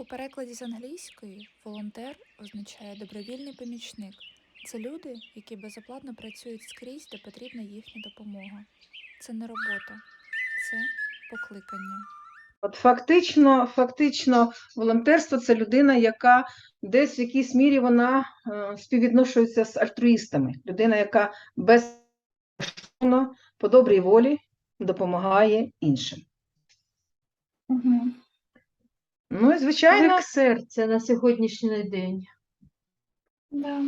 У перекладі з англійської волонтер означає добровільний помічник. Це люди, які безоплатно працюють скрізь, де потрібна їхня допомога. Це не робота, це покликання. От фактично, фактично, волонтерство це людина, яка десь в якійсь мірі вона е, співвідношується з альтруїстами. Людина, яка безкоштовно, по добрій волі допомагає іншим. Угу. Ну і звичайно, Як серце на сьогоднішній день. Да,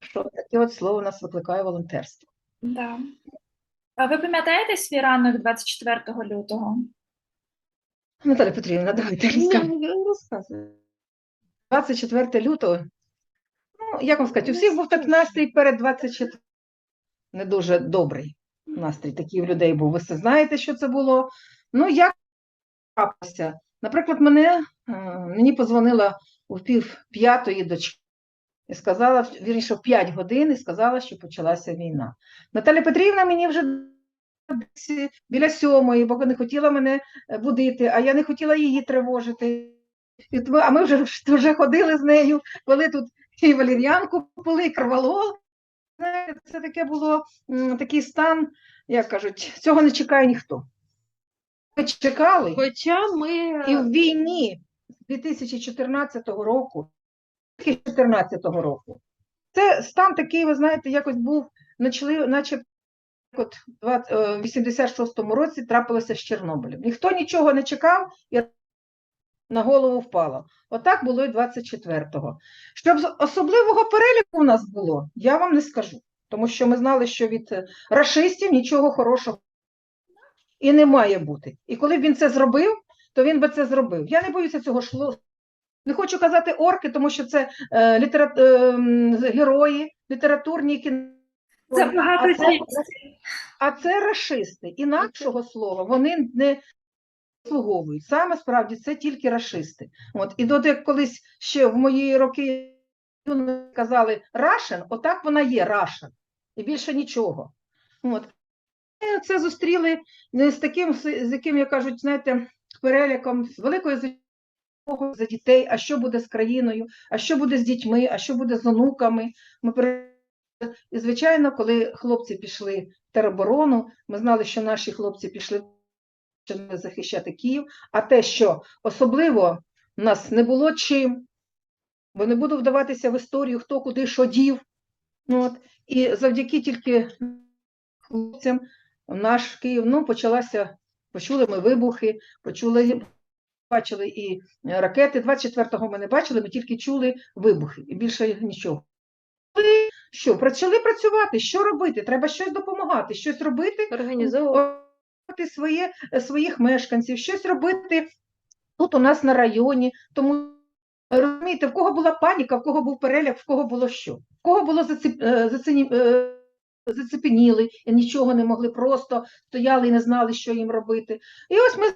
що таке от слово у нас викликає волонтерство. да. А ви пам'ятаєте свій ранок 24 лютого? Наталя Петрівна, давайте розказуй. 24 лютого. Ну, як вам сказати, у всіх був так настрій перед 24 не дуже добрий настрій такий у людей був. Ви все знаєте, що це було. Ну, як трапилося? Наприклад, мене, е, мені позвонила у пів п'ятої дочка і сказала, вірніше, в 5 годин і сказала, що почалася війна. Наталя Петрівна мені вже біля сьомої, бо не хотіла мене е, будити, а я не хотіла її тривожити. А ми вже, вже ходили з нею, коли тут і валір'янку пили, і кроволол. Це таке було такий стан, як кажуть, цього не чекає ніхто. Ми чекали, Хоча ми і в війні 2014 року, 2014 року, це стан такий, ви знаєте, якось був, начали, наче от е, в 86-му році трапилося з Чорнобилем. Ніхто нічого не чекав, і на голову впало. Отак було і 24-го. Щоб особливого переліку у нас було, я вам не скажу. Тому що ми знали, що від е, рашистів нічого хорошого і не має бути. І коли б він це зробив, то він би це зробив. Я не боюся цього шло. Не хочу казати орки, тому що це е, літера... е, герої, літературні кіно. Це багато а, це, а це рашисти. Інакшого слова вони не заслуговують. Саме справді це тільки рашисти. От. І доти, як колись ще в мої роки казали Рашен, отак вона є Рашен. І більше нічого. От. Це зустріли не з таким, з яким, як кажуть, знаєте, переліком, з великою за дітей, а що буде з країною, а що буде з дітьми, а що буде з онуками. Ми і, звичайно, коли хлопці пішли в тероборону, ми знали, що наші хлопці пішли захищати Київ, а те, що особливо в нас не було чим, бо не буду вдаватися в історію, хто куди що дів. Ну, от, і завдяки тільки хлопцям наш Київ, ну, почалася, почули ми вибухи, почули, бачили і ракети. 24-го ми не бачили, ми тільки чули вибухи, і більше нічого. Що, почали працювати, що робити? Треба щось допомагати, щось робити, організовувати своє, своїх мешканців, щось робити тут у нас на районі. Тому розумієте, в кого була паніка, в кого був переляк, в кого було що, в кого було зацеп, е, заціні, е, зацепеніли і нічого не могли, просто стояли і не знали, що їм робити. І ось ми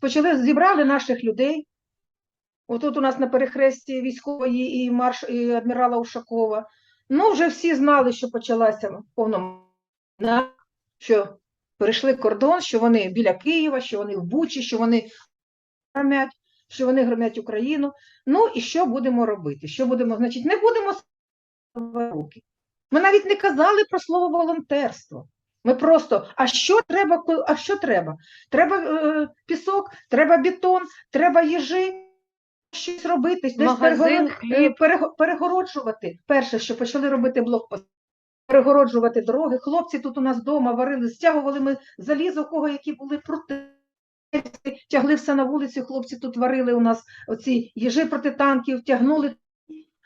почали зібрали наших людей. Отут у нас на перехресті військової і марш і адмірала Ушакова. Ну, вже всі знали, що почалася повна війна, що перейшли кордон, що вони біля Києва, що вони в Бучі, що вони громять, що вони громять Україну. Ну і що будемо робити? Що будемо, значить, не будемо руки. Ми навіть не казали про слово волонтерство. Ми просто, а що треба, а що треба? Треба е, пісок, треба бетон, треба їжі, щось робити, десь Магазин, перегоро- е, перегороджувати. Перше, що почали робити блокпост, перегороджувати дороги. Хлопці тут у нас вдома варили, стягували ми залізо, кого які були прути. Тягли все на вулицю, хлопці тут варили у нас оці їжі проти танків, тягнули.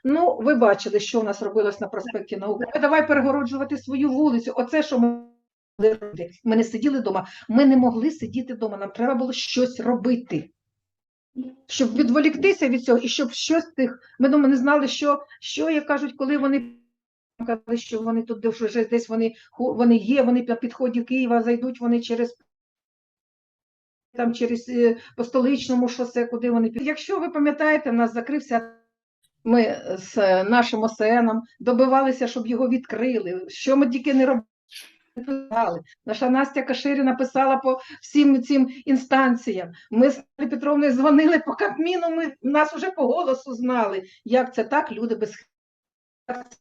Ну, ви бачили, що у нас робилось на проспекті науки. Ми Давай перегороджувати свою вулицю. Оце, що ми робити. Ми не сиділи вдома. Ми не могли сидіти вдома. Нам треба було щось робити. Щоб відволіктися від цього, і щоб щось тих. Ми думаю, не знали, що, що як кажуть, коли вони казали, що вони тут вже десь вони, вони є, вони на підході Києва зайдуть, вони через там через е, по столичному шосе, куди вони. Якщо ви пам'ятаєте, нас закрився. Ми з нашим ОСНом добивалися, щоб його відкрили. Що ми тільки не робили. Наша Настя Каширіна писала по всім цим інстанціям. Ми з Петровною дзвонили по Кабміну, ми нас вже по голосу знали. Як це так? Люди без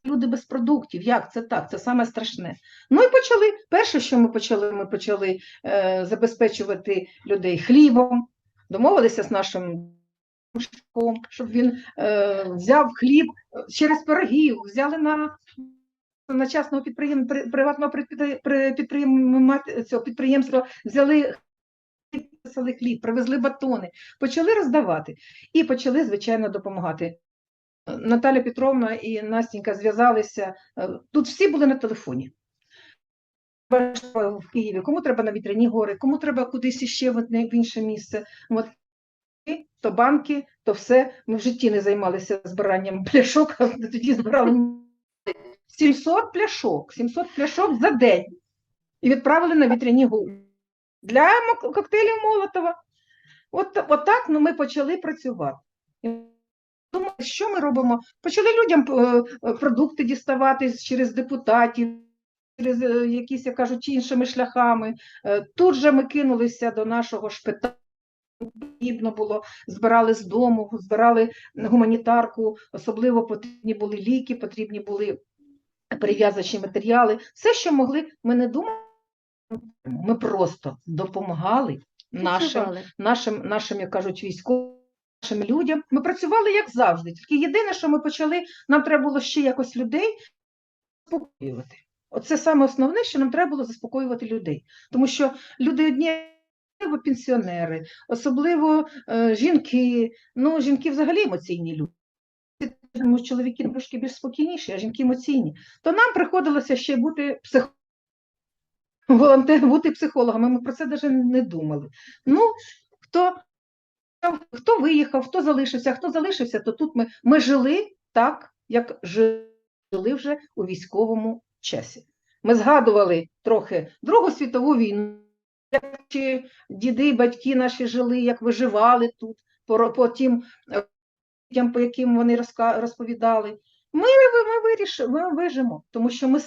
люди без продуктів. Як це так? Це саме страшне. Ну і почали. Перше, що ми почали, ми почали е, забезпечувати людей хлібом, домовилися з нашим мужиком, щоб він е, взяв хліб е, через пирогів, взяли на на частного підприєм... при- приватного цього підприємства, взяли виписали хліб, привезли батони, почали роздавати і почали, звичайно, допомагати. Наталя Петровна і Настенька зв'язалися. е, Тут всі були на телефоні. В Києві, кому треба на вітряні гори, кому треба кудись іще в інше місце. От то банки, то все. Ми в житті не займалися збиранням пляшок, а тоді збирали 700 пляшок, 700 пляшок за день. І відправили на вітряні гори для коктейлів Молотова. От, от так ну, ми почали працювати. Думаю, що ми робимо? Почали людям е, е, продукти діставати через депутатів, через е, якісь, як кажуть, іншими шляхами. Тут же ми кинулися до нашого шпиталю. Потрібно було, збирали з дому, збирали гуманітарку, особливо потрібні були ліки, потрібні були перев'язочні матеріали. Все, що могли, ми не думали, ми просто допомагали нашим нашим, нашим, як кажуть, військовим, нашим людям. Ми працювали як завжди. Тільки єдине, що ми почали, нам треба було ще якось людей заспокоювати. Оце саме основне, що нам треба було заспокоювати людей. Тому що люди одні. Пенсіонери, особливо е, жінки. Ну, жінки взагалі емоційні люди. Тому чоловіки трошки більш спокійніші, а жінки емоційні. То нам приходилося ще бути волонтер, бути психологами, ми про це навіть не думали. Ну, хто, хто виїхав, хто залишився, хто залишився, то тут ми, ми жили так, як жили вже у військовому часі. Ми згадували трохи Другу світову війну, як чи діди, батьки наші жили, як виживали тут, по, по тим е, по яким вони розповідали. Ми, ми, вирішимо, ми вижимо, тому що ми.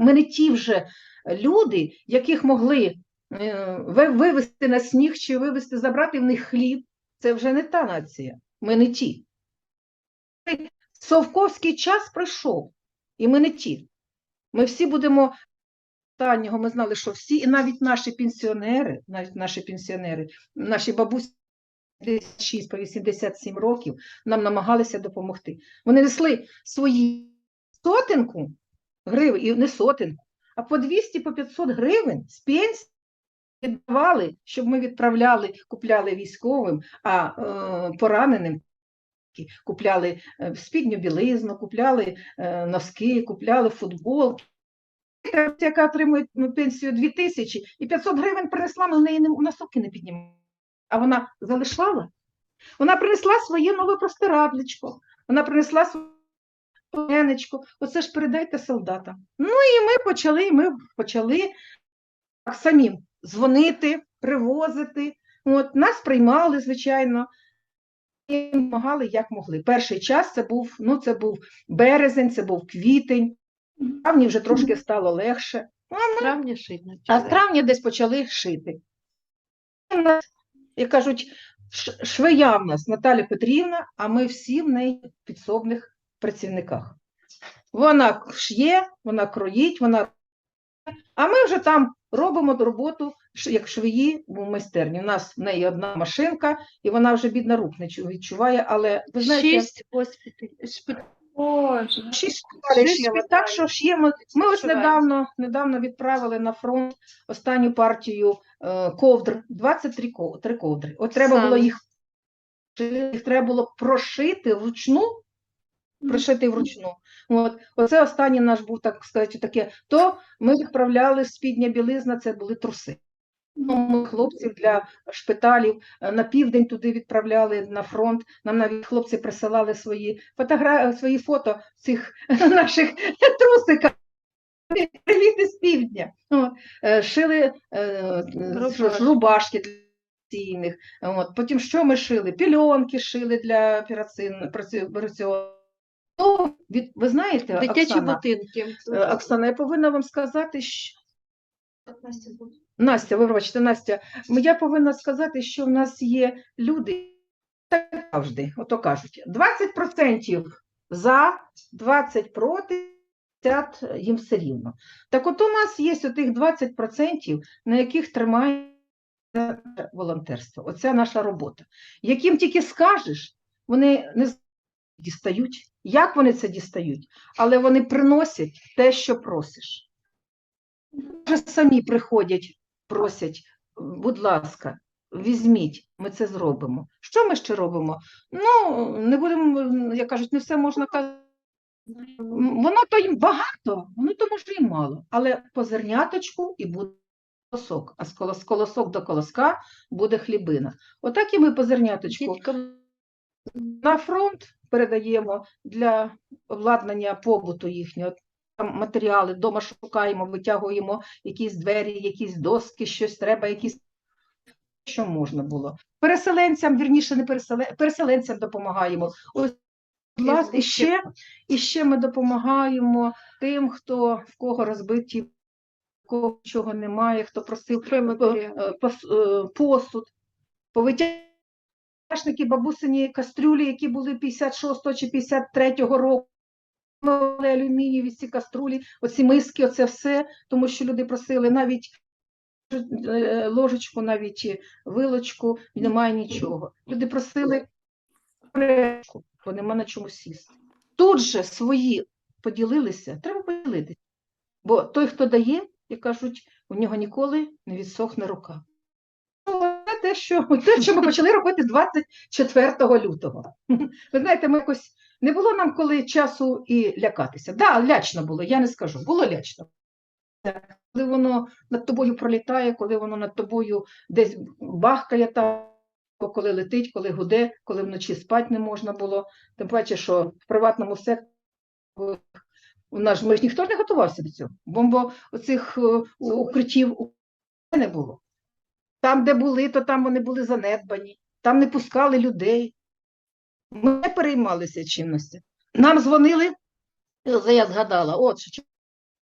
Ми не ті вже люди, яких могли е, ви- вивезти на сніг чи вивезти, забрати в них хліб. Це вже не та нація. Ми не ті. Совковський час пройшов, і ми не ті. Ми всі будемо останнього, ми знали, що всі, і навіть наші пенсіонери, навіть наші пенсіонери, наші бабусі 6 по 87 років нам намагалися допомогти. Вони несли свої сотенку гривень, і не сотенку, а по 200, по 500 гривень з пенсії віддавали, щоб ми відправляли, купляли військовим, а е, пораненим купляли е, спідню білизну, купляли е, носки, купляли футбол. Яка отримує ну, пенсію 2 тисячі, і 500 гривень принесла, ми в неї не, носок не піднімали. А вона залишала. Вона принесла своє нове простирадлечко, вона принесла своє пленечко. Оце ж передайте солдатам. Ну і ми почали, і ми почали так самим дзвонити, привозити. От, нас приймали, звичайно, і допомагали як могли. Перший час це був, ну, це був березень, це був квітень. В травні вже трошки стало легше. А ми Травня шить а з травня десь почали шити. У нас, Як кажуть, ш- швея в нас Наталя Петрівна, а ми всі в неї підсобних працівниках. Вона шє, вона кроїть, вона. А ми вже там робимо роботу, ш- як швеї в майстерні. У нас в неї одна машинка, і вона вже бідна рук не чу- відчуває, але ви знаєте, Шість госпіталів. Боже. Шість Шість. Так що шиємо. Ми ми ось недавно, недавно відправили на фронт останню партію е, ковдр, 23 ко- три ковдри. От треба було їх, їх треба було прошити вручну, прошити вручну. От, оце останній наш був, так сказати, таке. То ми відправляли спідня білизна, це були труси. Ну, хлопців для шпиталів е, на південь туди відправляли на фронт. Нам навіть хлопці присилали свої фотогра... свої фото цих наших трусиків. Привіт із півдня. Е, шили е, Рубашки. для операційних. От, потім що ми шили? Пільонки шили для операційн- операційного. Ну, ви знаєте, Дитячі Оксана, будинки. е, Оксана, я повинна вам сказати, що Настя, вибачте, Настя, я повинна сказати, що в нас є люди, так завжди, ото кажуть, 20% за, 20 проти, 50 їм все рівно. Так от у нас є отих 20%, на яких тримає волонтерство. Оця наша робота. Яким тільки скажеш, вони не дістають, як вони це дістають, але вони приносять те, що просиш. Вже самі приходять, просять, будь ласка, візьміть, ми це зробимо. Що ми ще робимо? Ну, не будемо, як кажуть, не все можна казати. Воно то й багато, воно то може і мало, але по зерняточку і буде колосок, а з колос- колосок до колоска буде хлібина. Отак і ми по зерняточку на фронт передаємо для обладнання побуту їхнього. Там матеріали вдома шукаємо, витягуємо якісь двері, якісь доски, щось треба, якісь що можна було. Переселенцям, вірніше, не переселен... переселенцям допомагаємо. Ось, і ще, і ще ми допомагаємо тим, хто в кого розбиті, в кого чого немає, хто просив е, е, посуд, повитяжники бабусині кастрюлі, які були 56 чи 53 року. Алюмінієві ці каструлі, оці миски, оце все, тому що люди просили навіть е, ложечку, навіть вилочку, немає нічого. Люди просили кришку, бо нема на чому сісти. Тут же свої поділилися, треба поділитися. Бо той, хто дає, як кажуть, у нього ніколи не відсохне рука. Ну, те, що, те, що ми почали робити 24 лютого. Ви знаєте, ми якось не було нам коли часу і лякатися. Так, да, лячно було, я не скажу, було лячно. Коли воно над тобою пролітає, коли воно над тобою десь бахкає там, коли летить, коли гуде, коли вночі спати не можна було. Тим паче, що в приватному секторі у нас ж ми ж ніхто ж не готувався до цього. Бомбо оцих е, укриттів не було. Там, де були, то там вони були занедбані, там не пускали людей. Ми не переймалися чимось. Нам дзвонили, я згадала, от що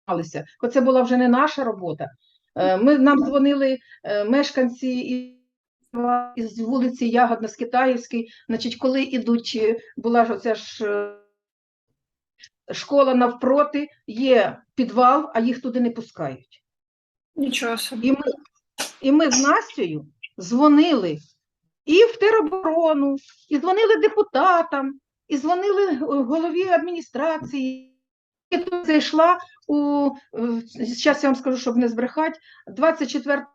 чималися. Це була вже не наша робота. Е, Ми, нам дзвонили е, мешканці із вулиці Ягодна, з Китаївської, значить, коли ідуть, е, була ж оця ж школа навпроти, є підвал, а їх туди не пускають. Нічого собі. І ми, і ми з Настею дзвонили і в тероборону, і дзвонили депутатам, і дзвонили е, голові адміністрації. І тут зайшла у зараз я вам скажу, щоб не збрехати, 24,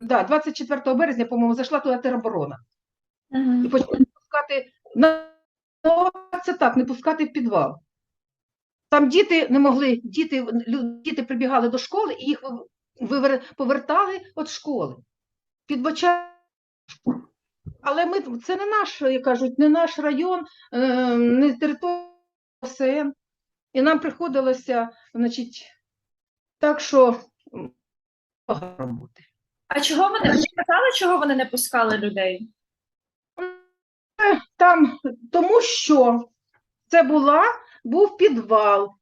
да, 24 березня, по-моєму, зайшла туди тероборона. І Мгм. почали пускати на ну, це так, не пускати в підвал. Там діти не могли, діти, діти прибігали до школи і їх повертали від школи. Підбачали. Але ми, це не наш, як кажуть, не наш район, е, не територія ОСН. І нам приходилося, значить, так що роботи. А чого вони ви казали, чого вони не пускали людей? Там, тому що це була, був підвал,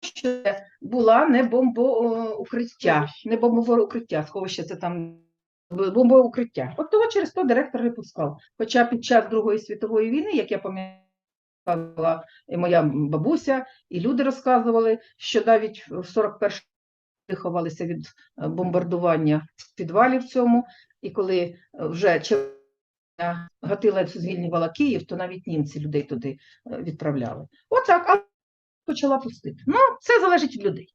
що була не бомбоукриття, не бомбове укриття, сховище це там бомбове укриття. От того через то директор не пускав. Хоча під час Другої світової війни, як я пам'ятала, і моя бабуся, і люди розказували, що навіть в 41 ховалися від е, бомбардування в підвалі в цьому, і коли е, вже Гатила звільнювала Київ, то навіть німці людей туди е, відправляли. Отак, а почала пустити. Ну, це залежить від людей.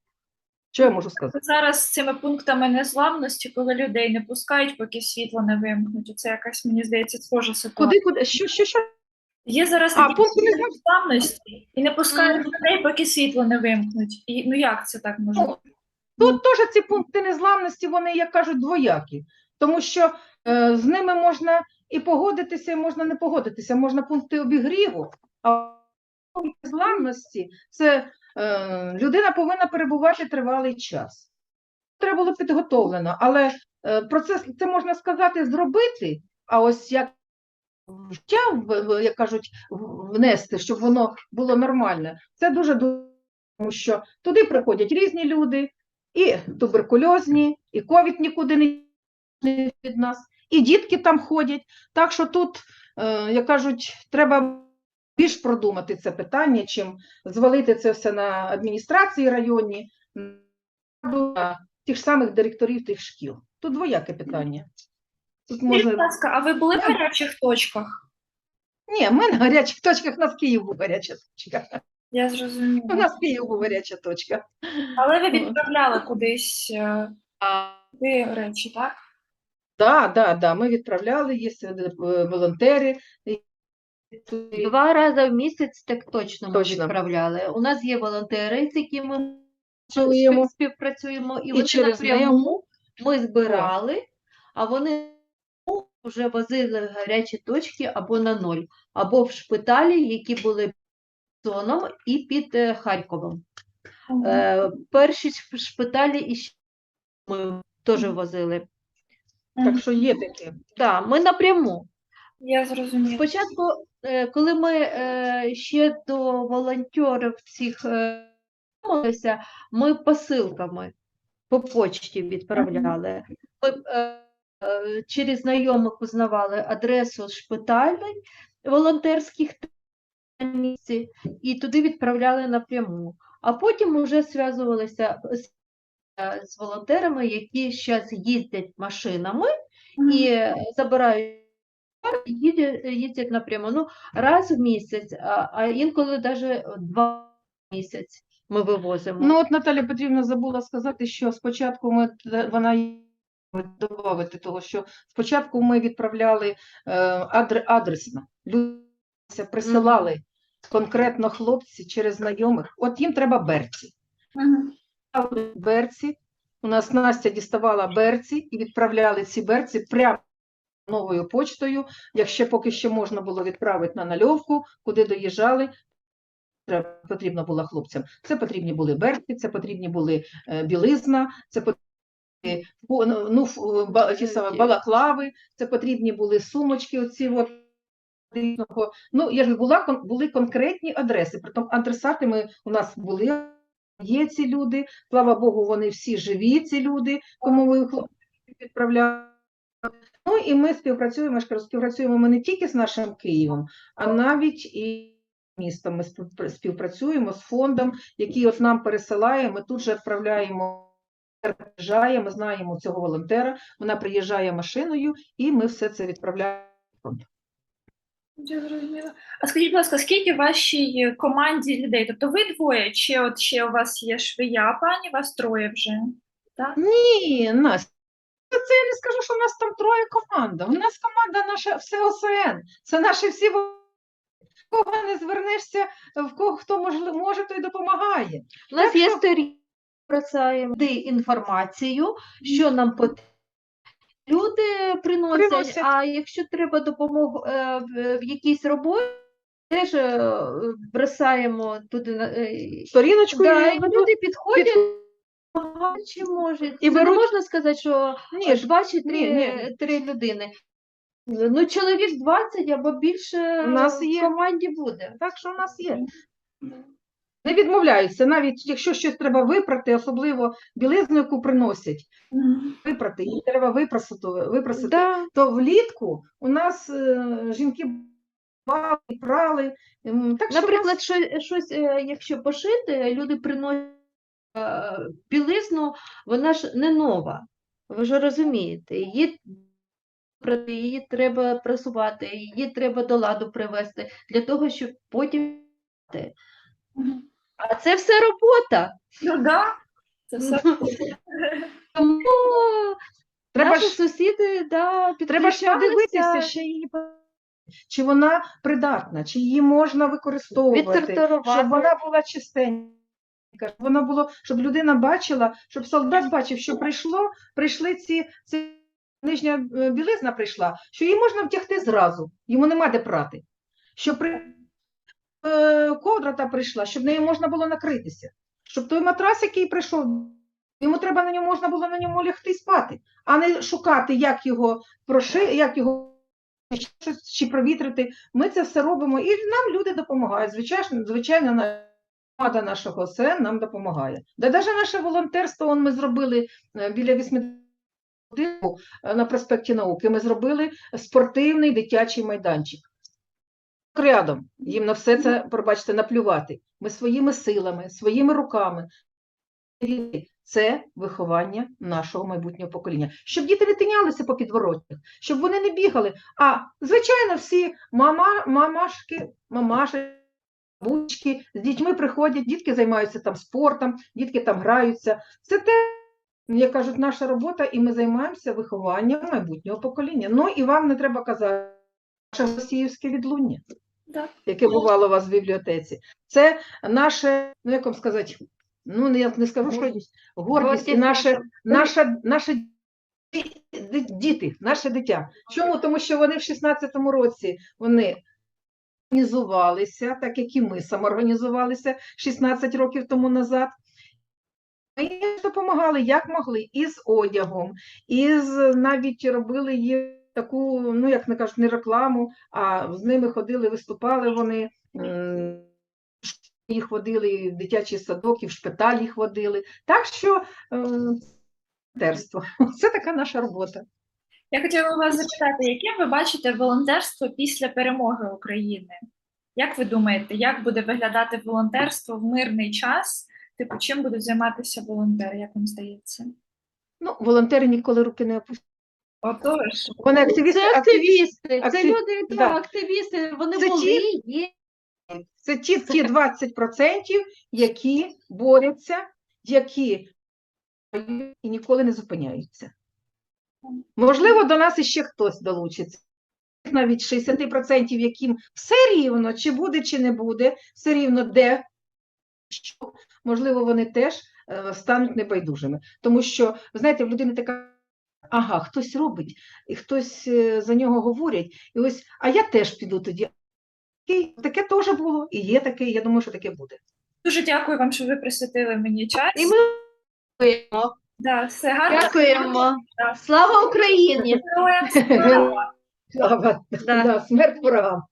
Що я можу сказати? Зараз з цими пунктами незламності, коли людей не пускають, поки світло не вимкнуть. Це якась, мені здається, схожа ситуація. Куди, куди? Що, що, що? Є зараз А, такі пункти незламності і не пускають людей, поки світло не вимкнуть. І, ну як це так може? бути? Тут теж ці пункти незламності, вони, як кажуть, двоякі. Тому що е, з ними можна і погодитися, і можна не погодитися. Можна пункти обігріву, а пункти незламності це людина повинна перебувати тривалий час. Треба було підготовлено, але е, процес це можна сказати зробити, а ось як життя, як кажуть, внести, щоб воно було нормальне. Це дуже ду- тому що туди приходять різні люди, і туберкульозні, і ковід нікуди не не від нас, і дітки там ходять. Так що тут, е, як кажуть, треба більш продумати це питання, чим звалити це все на адміністрації районні, на тих ж самих директорів тих шкіл. Тут двояке питання. Тут Скажіть, будь ласка, а ви були в гарячих точках? Ні, ми на гарячих точках, у нас Київ був гаряча точка. Я зрозуміла. У нас Київ був гаряча точка. Але ви відправляли кудись е, речі, так? Так, так, так, ми відправляли, є е, волонтери. Два рази в місяць так точно ми Точно. відправляли. У нас є волонтери, з якими спів- співпрацюємо, і, І вони через напряму ми збирали, а вони вже возили в гарячі точки або на ноль, або в шпиталі, які були під Херсоном і під е, Харковом. Мгм. Е, перші шпиталі і ще ми теж возили. Так що є таке. Так, ми напряму. Я зрозуміла. Спочатку, коли ми е, ще до волонтерів цих е, ми посилками по почті відправляли. Ми е, е, через знайомих узнавали адресу шпиталей волонтерських місці і туди відправляли напряму. А потім вже зв'язувалися з, е, волонтерами, які зараз їздять машинами і е, забирають і їдять, напряму. Ну, раз в місяць, а, інколи навіть два в місяць ми вивозимо. Ну, от Наталя Петрівна забула сказати, що спочатку ми т- вона додати того, що спочатку ми відправляли е, адр, адресно. Люди присилали конкретно хлопці через знайомих. От їм треба берці. Мгм. Берці. У нас Настя діставала берці і відправляли ці берці прямо новою почтою. Якщо поки ще можна було відправити на нальовку, куди доїжджали, потрібно було хлопцям. Це потрібні були берці, це потрібні були е, білизна, це потрібні ну, ба- ті самі балаклави, це потрібні були сумочки. Оці от. Ну, я ж була були конкретні адреси. Притом адресати ми у нас були. Є ці люди, слава Богу, вони всі живі, ці люди, кому ми хлопці відправляли. Ну і ми співпрацюємо, співпрацюємо ми не тільки з нашим Києвом, а навіть і містом. Ми співпра- співпрацюємо з фондом, який от нам пересилає. Ми тут же відправляємо. Приїжджає, ми знаємо цього волонтера, вона приїжджає машиною, і ми все це відправляємо. в фонд. Я зрозуміла. А скажіть, будь ласка, скільки в вашій команді людей? Тобто ви двоє, чи от ще у вас є швея, пані, вас троє вже? Так? Ні, Настя, це я не скажу, що в нас там троє команда. У нас команда наша все ОСН. Це наші всі кого не звернешся, в кого хто може, може, той допомагає. У нас так є що- старі інформацію, що нам потрібно. Люди приносять, Приносять. а якщо треба допомогу е, в, якійсь роботі, теж е, бросаємо туди. е, Сторіночку Да, і люди підходять, під- чи можуть. І Це не можна сказати, що Ні, ж, два чи три, ні, ні. три людини. Ну, чоловік 20 або більше У нас в є. команді буде. так що в нас є. Не відмовляються, навіть якщо щось треба випрати, особливо білизну, яку приносять, випрати, її треба випросити, випросити. Да. То влітку у нас е, жінки бали, прали. ем, Так що в нас- Наприклад, що, щось, е, якщо пошити, люди приносять білизну, вона ж не нова. Ви ж розумієте, її, її треба прасувати, її треба до ладу привести для того, щоб потім. А це все робота. Ну да. Це все. Тому треба наші ж сусіди да, Треба ж подивитися, ще її чи вона придатна, чи її можна використовувати, щоб вона була чистенька, вона було, щоб людина бачила, щоб солдат бачив, що прийшло, прийшли ці, ці нижня е, білизна прийшла, що її можна втягти зразу, йому нема де прати. Що при е, ковдра та прийшла, щоб нею можна було накритися, щоб той матрас, який прийшов, йому треба на ньому можна було на ньому лягти спати, а не шукати, як його проши, як його чи провітрити. Ми це все робимо, і нам люди допомагають. Звичайно, звичайно, громада нашого СН нам допомагає. Да навіть наше волонтерство, он ми зробили е, біля 80 будинку е, на проспекті науки. Ми зробили спортивний дитячий майданчик. Рядом їм на все це, пробачте, наплювати. Ми своїми силами, своїми руками. Це виховання нашого майбутнього покоління. Щоб діти не тинялися по підворотнях, щоб вони не бігали. А звичайно, всі мама, мамашки, мамаші, бабусечки з дітьми приходять, дітки займаються там спортом, дітки там граються. Це те, як кажуть, наша робота, і ми займаємося вихованням майбутнього покоління. Ну і вам не треба казати, наше Росіївське відлуння Да. яке бувало у вас в бібліотеці. Це наше, ну як вам сказати, ну я не скажу, що гордість, гордість і наше, наше ді- діти, наше дитя. Чому? Тому що вони в 16-му році вони організувалися, так як і ми самоорганізувалися 16 років тому назад. Ми допомагали як могли, і з одягом, і з навіть робили їм таку, ну як не кажуть, не рекламу, а з ними ходили, виступали вони. Їх водили в дитячий садок, і в шпиталь їх водили. Так що е, волонтерство – це така наша робота. Я хотіла вас запитати, яким ви бачите волонтерство після перемоги України? Як ви думаєте, як буде виглядати волонтерство в мирний час? Типу, чим будуть займатися волонтери, як вам здається? Ну, волонтери ніколи руки не опустять. Отож, Вони активісти, Це активісти, це актив- люди, да, да. активісти, вони Це були, ті- є. Це ті, ті 20%, які борються, які і ніколи не зупиняються. Можливо, до нас іще хтось долучиться. Навіть 60%, яким все рівно, чи буде, чи не буде, все рівно де, що, можливо, вони теж е, стануть небайдужими. Тому що, ви знаєте, в людини така, ага, хтось робить, і хтось е, за нього говорять, і ось, а я теж піду тоді. Таке теж було, і є таке, і я думаю, що таке буде. дуже дякую вам, що ви присвятили мені час. І ми. Да, все гарно. Дякуємо. Слава Україні! Слава! Слава, Да. да, смерть ворогам.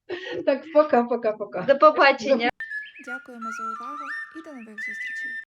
Так, пока, пока, пока. До побачення. Дякуємо за увагу і до нових зустрічей!